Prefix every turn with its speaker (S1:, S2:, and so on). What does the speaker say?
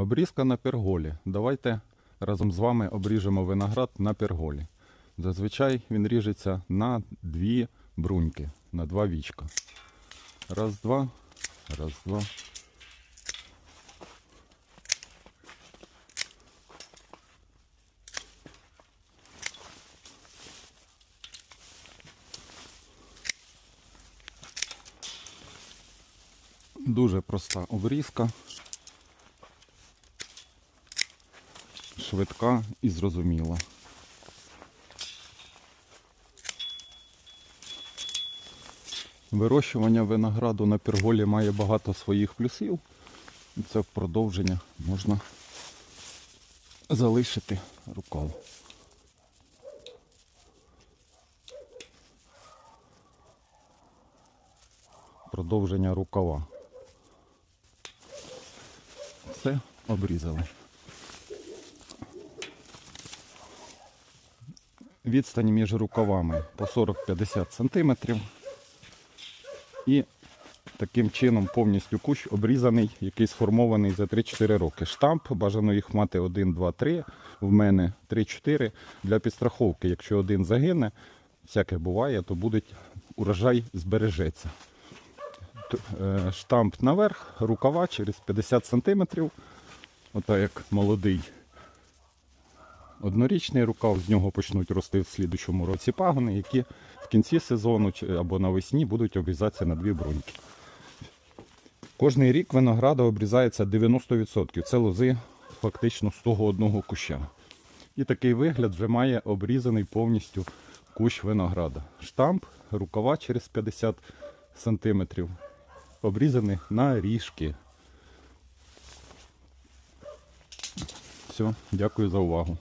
S1: Обрізка на перголі. Давайте разом з вами обріжемо виноград на перголі. Зазвичай він ріжеться на дві бруньки, на два вічка. Раз, два, раз, два. Дуже проста обрізка. Швидка і зрозуміла. Вирощування винограду на перголі має багато своїх плюсів. Це в продовження можна залишити рукав. Продовження рукава. Все обрізали. Відстань між рукавами по 40-50 см. І таким чином повністю кущ обрізаний, який сформований за 3-4 роки. Штамп, бажано їх мати 1, 2, 3. В мене 3-4 для підстраховки. Якщо один загине, всяке буває, то буде урожай збережеться. Е, Штамп наверх, рукава через 50 см. Ота як молодий однорічний рукав, з нього почнуть рости в слідучому році пагони, які в кінці сезону або навесні будуть обрізатися на дві бруньки. Кожний рік винограда обрізається 90%. Це лози фактично з того одного куща. І такий вигляд вже має обрізаний повністю кущ винограда. Штамп, рукава через 50 см. Обрізаний на ріжки. Все, дякую за увагу.